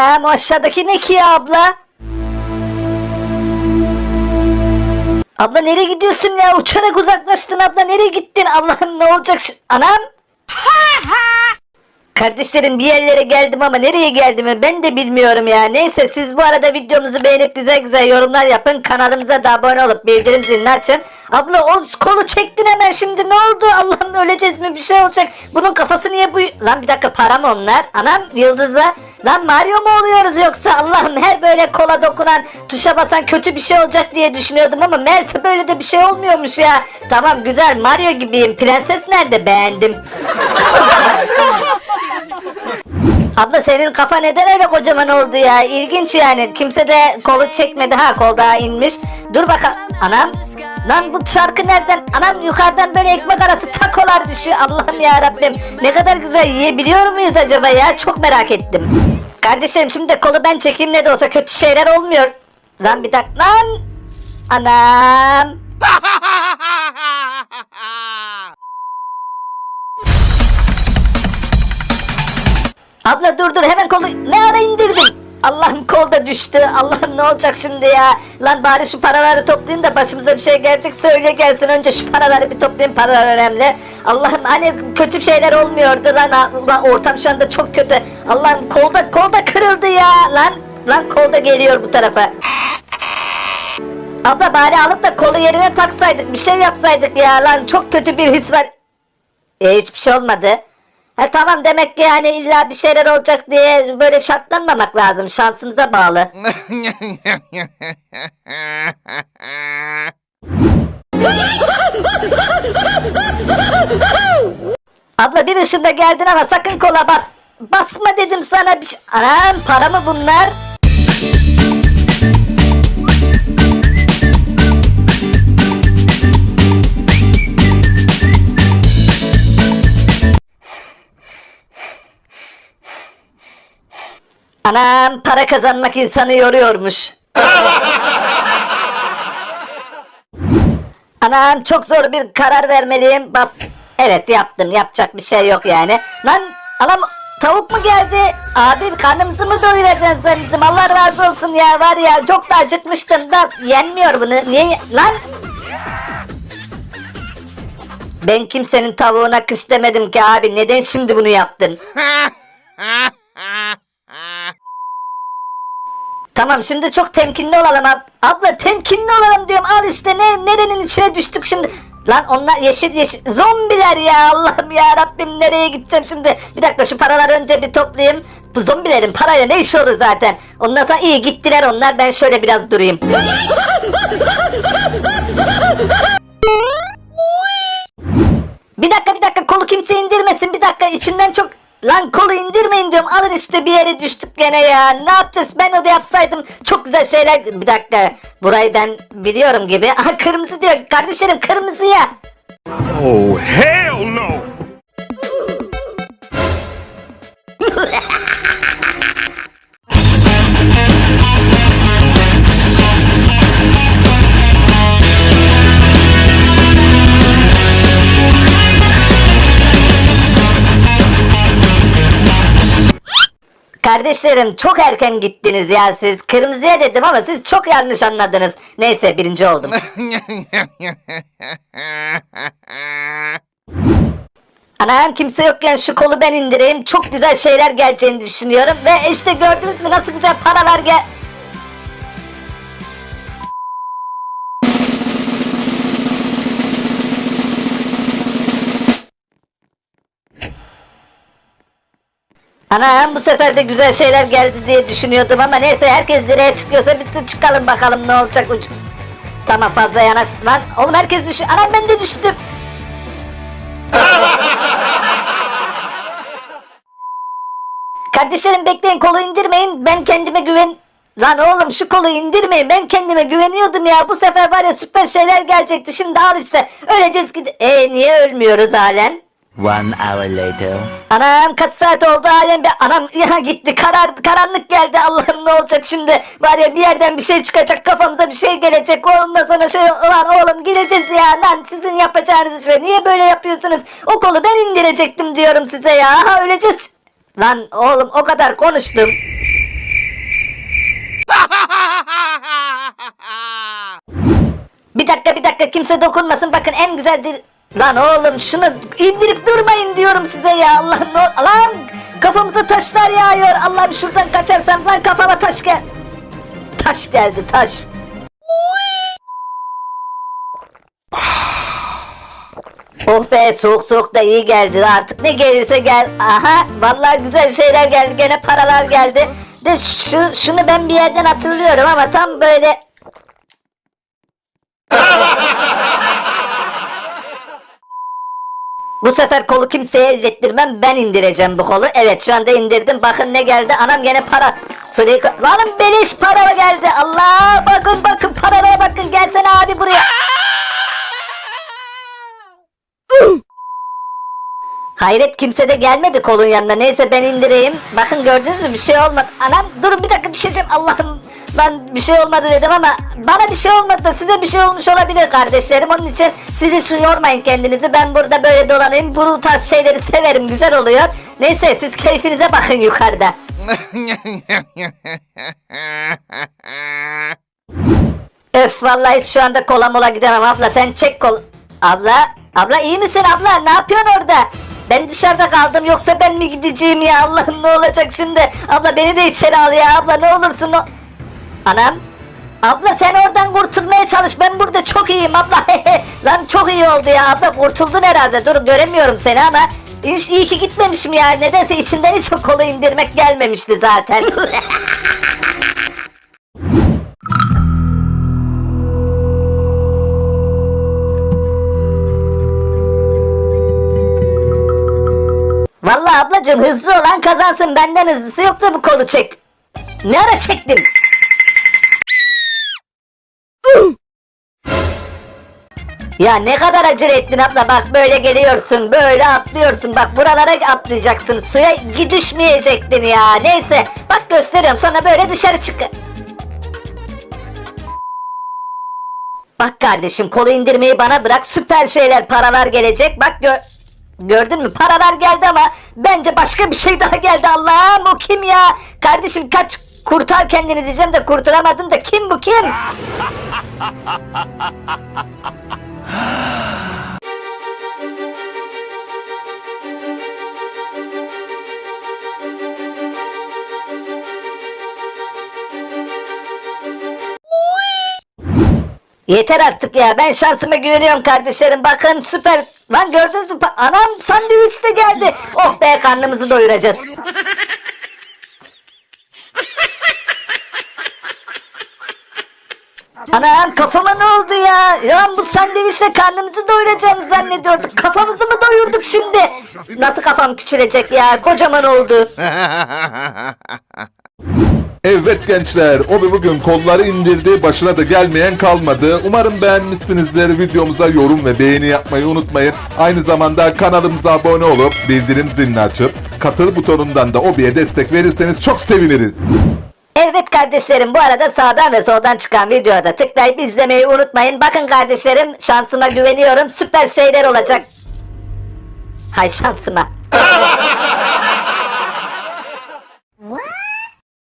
O aşağıdaki ne ki ya abla? Abla nereye gidiyorsun ya? Uçarak uzaklaştın abla. Nereye gittin? Allah'ım ne olacak? Anam? Kardeşlerim bir yerlere geldim ama nereye geldiğimi ben de bilmiyorum ya. Neyse siz bu arada videomuzu beğenip güzel güzel yorumlar yapın. Kanalımıza da abone olup bildirim zilini açın. Abla o kolu çektin hemen şimdi ne oldu? Allah'ım öleceğiz mi bir şey olacak. Bunun kafası niye bu... Lan bir dakika para mı onlar? Anam yıldızla. Lan Mario mu oluyoruz yoksa Allah'ım her böyle kola dokunan tuşa basan kötü bir şey olacak diye düşünüyordum ama meğerse böyle de bir şey olmuyormuş ya. Tamam güzel Mario gibiyim. Prenses nerede beğendim. Abla senin kafa neden öyle kocaman oldu ya? İlginç yani. Kimse de kolu çekmedi ha kol daha inmiş. Dur bakalım. Anam. Lan bu şarkı nereden? Anam yukarıdan böyle ekmek arası takolar düşüyor. Allah'ım ya Rabbim. Ne kadar güzel yiyebiliyor muyuz acaba ya? Çok merak ettim. Kardeşlerim şimdi de kolu ben çekeyim ne de olsa kötü şeyler olmuyor. Lan bir dakika. Lan. Anam. Abla dur dur hemen kolu ne ara indirdin? Allah'ım kol da düştü. Allah'ım ne olacak şimdi ya? Lan bari şu paraları toplayayım da başımıza bir şey gelecekse öyle gelsin. Önce şu paraları bir toplayayım. Paralar önemli. Allah'ım hani kötü şeyler olmuyordu lan. Ulan ortam şu anda çok kötü. Allah'ım kolda kolda kırıldı ya. Lan lan kolda geliyor bu tarafa. Abla bari alıp da kolu yerine taksaydık. Bir şey yapsaydık ya. Lan çok kötü bir his var. E hiçbir şey olmadı. Ha tamam demek ki yani illa bir şeyler olacak diye böyle şartlanmamak lazım. Şansımıza bağlı. Abla bir ışında geldin ama sakın kola bas. Basma dedim sana bir şey. Anam para mı bunlar? Anam para kazanmak insanı yoruyormuş. Anam çok zor bir karar vermeliyim. Bas. Evet yaptım. Yapacak bir şey yok yani. Lan anam tavuk mu geldi? Abi karnımızı mı doyuracaksın sen bizim? Allah razı olsun ya var ya çok da acıkmıştım da yenmiyor bunu. Niye? ye- Lan ben kimsenin tavuğuna kış demedim ki abi. Neden şimdi bunu yaptın? Tamam şimdi çok temkinli olalım ab abla temkinli olalım diyorum. Al işte ne nerenin içine düştük şimdi? Lan onlar yeşil yeşil zombiler ya Allah'ım ya Rabbim nereye gideceğim şimdi? Bir dakika şu paraları önce bir toplayayım. Bu zombilerin parayla ne işi olur zaten? Ondan sonra iyi gittiler onlar ben şöyle biraz durayım. Bir dakika bir dakika kolu kimse indirmesin bir dakika. İçimden çok Lan kolu indirmeyin diyorum. Alın işte bir yere düştük gene ya. Ne yapacağız? Ben o da yapsaydım çok güzel şeyler bir dakika. Burayı ben biliyorum gibi. Aha kırmızı diyor. Kardeşlerim kırmızı ya. Oh, hell no! Kardeşlerim çok erken gittiniz ya siz. Kırmızıya dedim ama siz çok yanlış anladınız. Neyse birinci oldum. Anam kimse yokken şu kolu ben indireyim. Çok güzel şeyler geleceğini düşünüyorum. Ve işte gördünüz mü nasıl güzel paralar gel Anam bu sefer de güzel şeyler geldi diye düşünüyordum ama neyse herkes direğe çıkıyorsa biz de çıkalım bakalım ne olacak ucu. Tamam fazla yanaş lan oğlum herkes düşüyor. Anam ben de düştüm. Kardeşlerim bekleyin kolu indirmeyin ben kendime güven... Lan oğlum şu kolu indirmeyin ben kendime güveniyordum ya bu sefer var ya süper şeyler gelecekti şimdi al işte öleceğiz gidi... E niye ölmüyoruz halen? One hour later. Anam kaç saat oldu? Halen be anam ya gitti. Karar karanlık geldi. Allah'ım ne olacak şimdi? Var ya bir yerden bir şey çıkacak kafamıza bir şey gelecek. Ondan sonra şey lan oğlum gideceğiz ya. Lan sizin yapacağınız şey niye böyle yapıyorsunuz? O kolu ben indirecektim diyorum size ya. Ha öleceğiz. Lan oğlum o kadar konuştum. Bir dakika bir dakika. Kimse dokunmasın. Bakın en güzel dil... Lan oğlum şunu indirip durmayın diyorum size ya Allah'ım ne Lan kafamıza taşlar yağıyor Allah'ım şuradan kaçarsam lan kafama taş gel... Taş geldi taş. Oh be soğuk soğuk da iyi geldi artık ne gelirse gel. Aha vallahi güzel şeyler geldi gene paralar geldi. De şu, şunu ben bir yerden hatırlıyorum ama tam böyle Bu sefer kolu kimseye ellettirmem ben indireceğim bu kolu. Evet şu anda indirdim bakın ne geldi anam gene para. Frika... Lanım beleş para geldi Allah bakın bakın paralara bakın gelsene abi buraya. Hayret kimse de gelmedi kolun yanına. Neyse ben indireyim. Bakın gördünüz mü bir şey olmadı. Anam durun bir dakika düşeceğim. Allah'ım ben bir şey olmadı dedim ama bana bir şey olmadı da size bir şey olmuş olabilir kardeşlerim. Onun için sizi şu yormayın kendinizi. Ben burada böyle dolanayım. Bu tarz şeyleri severim. Güzel oluyor. Neyse siz keyfinize bakın yukarıda. Öf vallahi şu anda kola mola gidemem abla sen çek kol. Abla, abla iyi misin abla ne yapıyorsun orada? Ben dışarıda kaldım yoksa ben mi gideceğim ya Allah'ım ne olacak şimdi? Abla beni de içeri al ya abla ne olursun o... Anam. Abla sen oradan kurtulmaya çalış ben burada çok iyiyim abla. Lan çok iyi oldu ya abla kurtuldun herhalde dur göremiyorum seni ama... İyi, iyi ki gitmemişim ya nedense içimden hiç o kolu indirmek gelmemişti zaten. Vallahi ablacığım hızlı olan kazansın benden hızlısı yoktu bu kolu çek. Ne ara çektim? Ya ne kadar acele ettin abla? Bak böyle geliyorsun böyle atlıyorsun. Bak buralara atlayacaksın. Suya düşmeyecektin ya. Neyse bak gösteriyorum. Sonra böyle dışarı çık. Bak kardeşim kolu indirmeyi bana bırak. Süper şeyler paralar gelecek. Bak gö Gördün mü? Paralar geldi ama bence başka bir şey daha geldi Allah'ım. O kim ya? Kardeşim kaç kurtar kendini diyeceğim de kurtaramadın da kim bu kim? Yeter artık ya ben şansıma güveniyorum kardeşlerim. Bakın süper. Lan gördünüz mü? Anam sandviç de geldi. Oh be karnımızı doyuracağız Anam kafama ne oldu ya? Ya bu sandviçle karnımızı doyuracağımızı zannediyorduk. Kafamızı mı doyurduk şimdi? Nasıl kafam küçülecek ya? Kocaman oldu. Evet gençler, Obi bugün kolları indirdi, başına da gelmeyen kalmadı. Umarım beğenmişsinizdir. Videomuza yorum ve beğeni yapmayı unutmayın. Aynı zamanda kanalımıza abone olup bildirim zilini açıp katıl butonundan da Obi'ye destek verirseniz çok seviniriz. Kardeşlerim bu arada sağdan ve soldan çıkan videoya da tıklayıp izlemeyi unutmayın. Bakın kardeşlerim şansıma güveniyorum. Süper şeyler olacak. Hay şansıma.